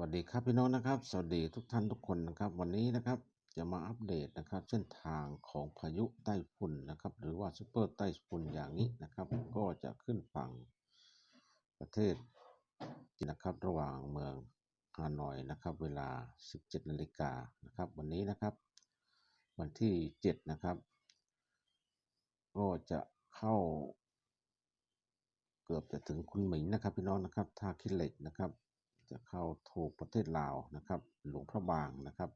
วัสดีครับพี่น้องนะครับ สวัสดีทุกท่านทุกคนนะครับ วันนี้นะครับจะมาอัปเดตนะครับ เส้นทางของพายุไต้ฝุ่นนะครับ หรือว่าซูเปอร์ไต้ฝุ่นอย่างนี้นะครับ ก็จะขึ้นฝั่งประเทศนนะครับระหว่างเมืองฮานอยนะครับ เวลา 17นาฬิกานะครับ วันนี้นะครับ วันที่7นะครับ ก็จะเข้า เกือบจะถึงคุณหมิงนะครับ พี่น้องนะครับท่าขี้เหล็กนะครับ จะเข้าถูกประเทศลาวนะครับ หลวงพระบางนะครับ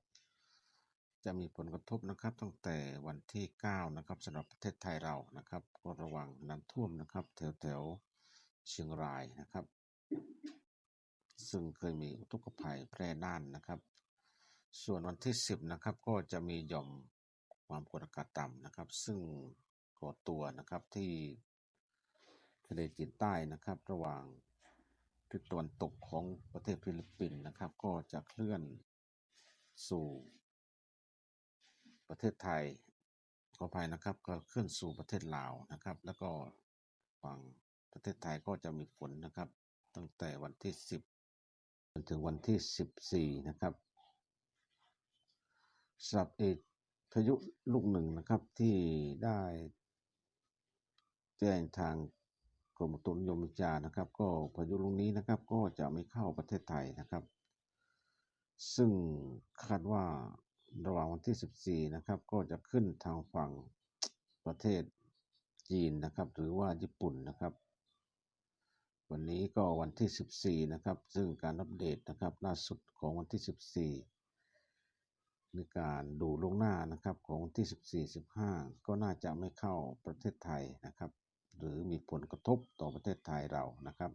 จะมีผลกระทบนะครับตั้งแต่วันที่ 9 นะครับสำหรับประเทศไทยเรานะครับก็ระวังน้ำท่วมนะครับ แถวแถวเชียงรายนะครับ ซึ่งเคยมีอุทกภัยแพร่น่านนะครับ ส่วนวันที่ 10 นะครับ ก็จะมีหย่อมความกดอากาศต่ำนะครับ ซึ่งก่อตัวนะครับที่ทะเลจีนใต้นะครับ ระหว่าง ทิศตะวันตกของประเทศฟิลิปปินส์นะครับ ก็จะเคลื่อนสู่ประเทศไทยขออภัยนะครับ ก็เคลื่อนสู่ประเทศลาวนะครับ แล้วก็ฝั่งประเทศไทยก็จะมีฝนนะครับ ตั้งแต่วันที่ 10จนถึงวันที่ 14 นะครับสับเอกพายุลูกหนึ่งนะครับที่ได้แจ้งทาง กรมอุตุนิยมวิทยานะครับ ก็พายุลูกนี้นะครับก็จะไม่เข้าประเทศไทยนะครับ ซึ่งคาดว่าระหว่างวันที่ 14 นะครับ ก็จะขึ้นทางฝั่งประเทศจีนนะครับ หรือว่าญี่ปุ่นนะครับ วันนี้ก็วันที่ 14 นะครับ ซึ่งการอัปเดตนะครับล่าสุดของวันที่ 14ในการดูลงหน้านะครับของวันที่ 14 15 ก็น่าจะไม่เข้าประเทศไทยนะครับ หรือมีผลกระทบต่อประเทศไทยเรานะครับ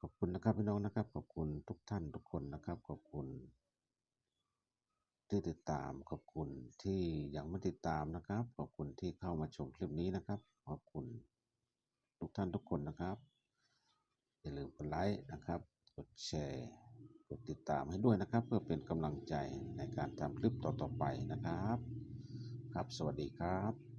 ขอบคุณนะครับพี่น้องนะครับ ขอบคุณทุกท่านทุกคนนะครับ ขอบคุณ ที่ติดตาม ขอบคุณที่ยังไม่ติดตามนะครับ ขอบคุณที่เข้ามาชมคลิปนี้นะครับ ขอบคุณทุกท่านทุกคนนะครับ อย่าลืมกดไลค์นะครับ กดแชร์ กดติดตามให้ด้วยนะครับ เพื่อเป็นกำลังใจในการทำคลิปต่อๆไปนะครับ ครับ สวัสดีครับ